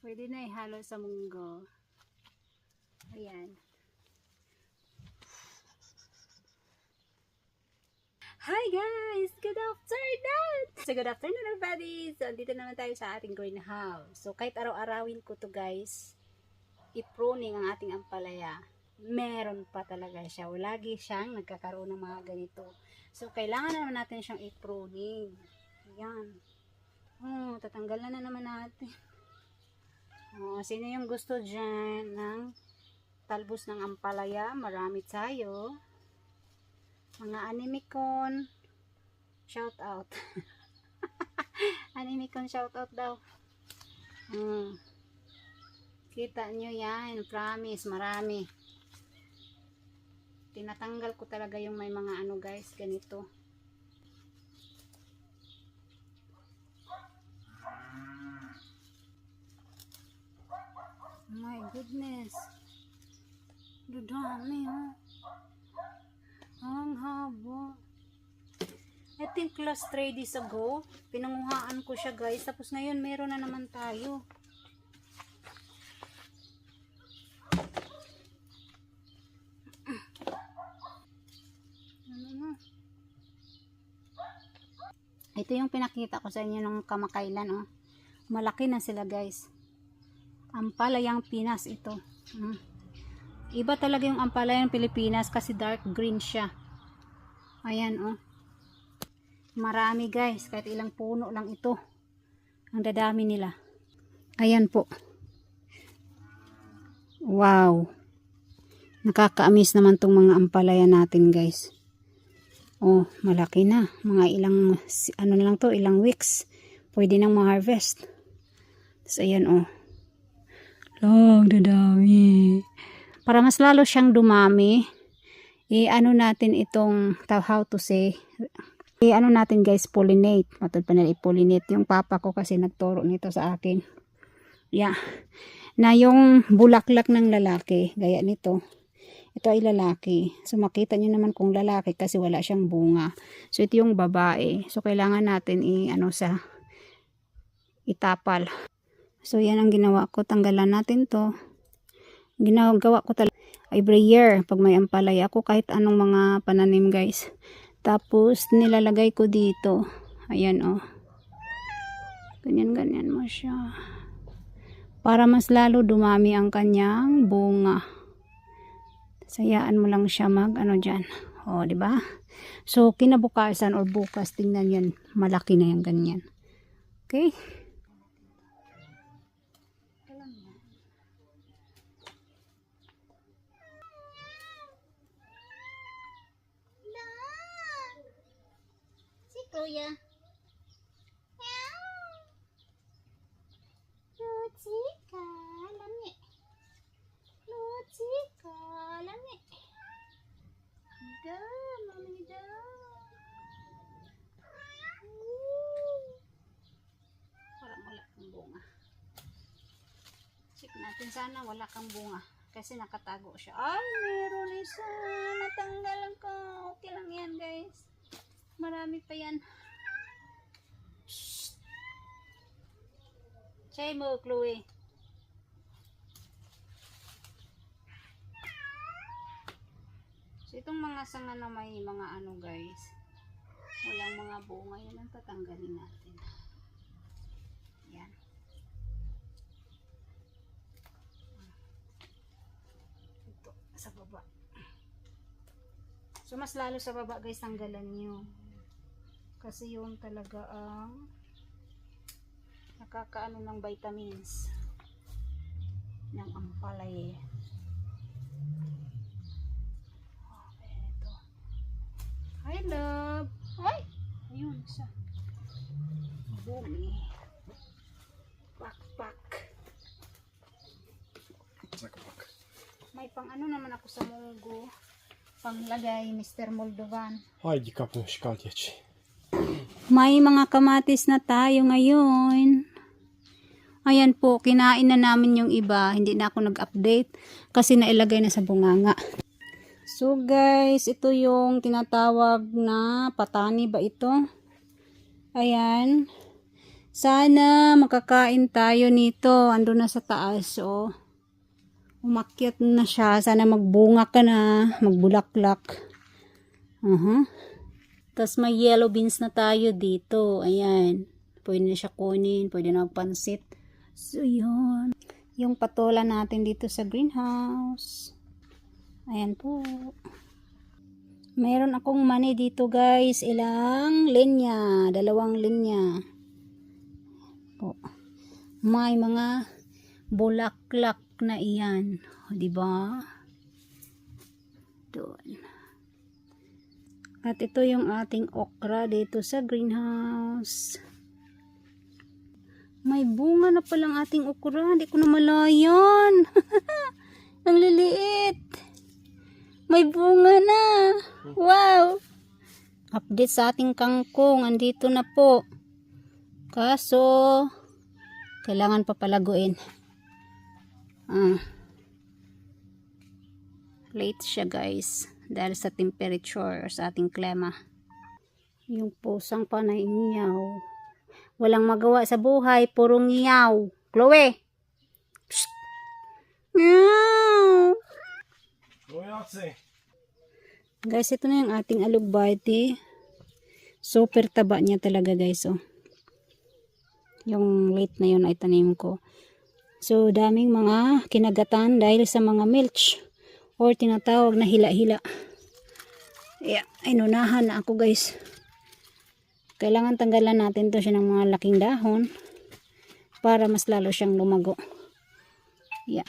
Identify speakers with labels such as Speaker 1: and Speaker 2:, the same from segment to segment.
Speaker 1: Pwede na ihalo sa munggo. Ayan. Hi guys! Good afternoon! So good afternoon everybody! So andito naman tayo sa ating greenhouse. So kahit araw-arawin ko to guys, i-pruning ang ating ampalaya. Meron pa talaga siya. Lagi siyang nagkakaroon ng mga ganito. So kailangan naman natin siyang i-pruning. Ayan. Oh, tatanggalan na naman natin. Oh, sino yung gusto dyan ng talbos ng ampalaya? Marami tayo. Mga animicon, shout out. animicon shout out daw. Mm. Kita nyo yan, promise, marami. Tinatanggal ko talaga yung may mga ano guys, ganito. Goodness. Dudami, oh. Ang haba. I think last 3 days ago, pinanguhaan ko siya guys. Tapos ngayon, meron na naman tayo. Ano na? Ito yung pinakita ko sa inyo nung kamakailan, oh. Malaki na sila guys. Ampalayang Pinas ito. Mm. Iba talaga yung ampalayang Pilipinas kasi dark green siya. Ayan oh. Marami guys, kahit ilang puno lang ito. Ang dadami nila. Ayan po. Wow. Nakakaamis naman tong mga ampalaya natin guys. Oh, malaki na. Mga ilang, ano na lang to, ilang weeks. Pwede nang ma-harvest. Tapos ayan oh. Long, dadami. Para mas lalo siyang dumami, i-ano natin itong, how to say, i-ano natin guys, pollinate. Matod pa nila i-pollinate. Yung papa ko kasi nagturo nito sa akin. Yeah. Na yung bulaklak ng lalaki, gaya nito. Ito ay lalaki. So makita nyo naman kung lalaki kasi wala siyang bunga. So ito yung babae. So kailangan natin i-ano sa itapal. So, yan ang ginawa ko. Tanggalan natin to. Ginagawa ko talaga every year pag may ampalaya ako kahit anong mga pananim guys. Tapos, nilalagay ko dito. Ayan oh. Ganyan-ganyan mo siya. Para mas lalo dumami ang kanyang bunga. Sayaan mo lang siya mag ano dyan. O, oh, di ba? So, kinabukasan or bukas, tingnan yan. Malaki na yan ganyan. Okay? Kuya. Lutsika, lami. Lutsika, lami. Da, mami da. Parang wala kang bunga. Check natin sana wala kang bunga. Kasi nakatago siya. Ay, meron isa. Natanggal ko. Okay lang yan, guys. Marami pa yan. Shh. Chay mo, Chloe. So, itong mga sanga na may mga ano, guys. Walang mga bunga. Yan ang tatanggalin natin. Yan. Ito, sa baba. So, mas lalo sa baba, guys, tanggalan nyo. Kasi yun talaga ang nakakaano ng vitamins ng ampalay. Okay, ito. Hi, love! Ay! Ayun, isa. Bumi. Pak, pak. May pang ano naman ako sa munggo. Panglagay, Mr. Moldovan.
Speaker 2: Haydi kapın şikayetçi.
Speaker 1: May mga kamatis na tayo ngayon. Ayan po, kinain na namin yung iba. Hindi na ako nag-update kasi nailagay na sa bunganga. So guys, ito yung tinatawag na patani ba ito? Ayan. Sana makakain tayo nito. Ando na sa taas, oh. Umakyat na siya. Sana magbunga ka na. Magbulaklak. Uh-huh. Tapos may yellow beans na tayo dito. Ayan. Pwede na siya kunin. Pwede na magpansit. So, yun. Yung patola natin dito sa greenhouse. Ayan po. Meron akong mani dito guys. Ilang linya. Dalawang linya. Po. May mga bulaklak na iyan. O, diba? Doon. At ito yung ating okra dito sa greenhouse. May bunga na palang ating okra. Hindi ko na malayan. Ang liliit. May bunga na. Wow. Update sa ating kangkong. Andito na po. Kaso, kailangan pa palaguin. Ah. Late siya guys. Dahil sa temperature or sa ating klema. Yung pusang panay ngiyaw. Walang magawa sa buhay. Puro ngiyaw. Chloe! Psst!
Speaker 2: Vojaci.
Speaker 1: Guys, ito na yung ating alugbati. Super taba niya talaga guys, oh. Yung late na yun ay tanim ko. So, daming mga kinagatan dahil sa mga milch or tinatawag na hila-hila. Yeah, inunahan na ako guys. Kailangan tanggalan natin to siya ng mga laking dahon para mas lalo siyang lumago. Yeah.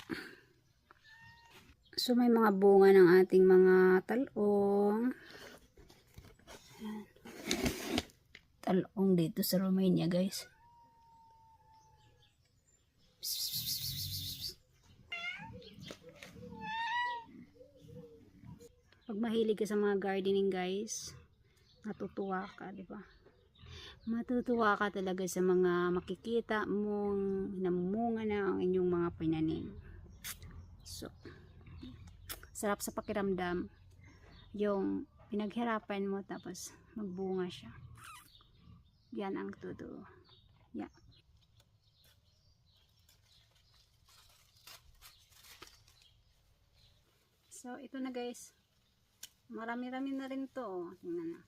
Speaker 1: So may mga bunga ng ating mga talong. Talong dito sa Romania guys. Pag mahilig ka sa mga gardening guys, natutuwa ka, di ba? Matutuwa ka talaga sa mga makikita mong namumunga na ang inyong mga pinanim. So, sarap sa pakiramdam yung pinaghirapan mo tapos magbunga siya yan ang totoo yeah. so ito na guys marami-rami na rin to oh. tingnan na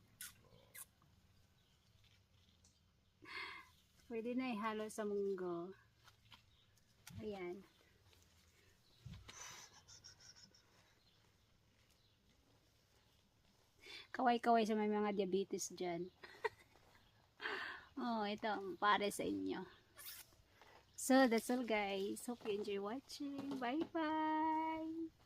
Speaker 1: pwede na ihalo sa munggo ayan kaway-kaway sa may mga diabetes dyan. oh, ito, para sa inyo. So, that's all guys. Hope you enjoy watching. Bye-bye!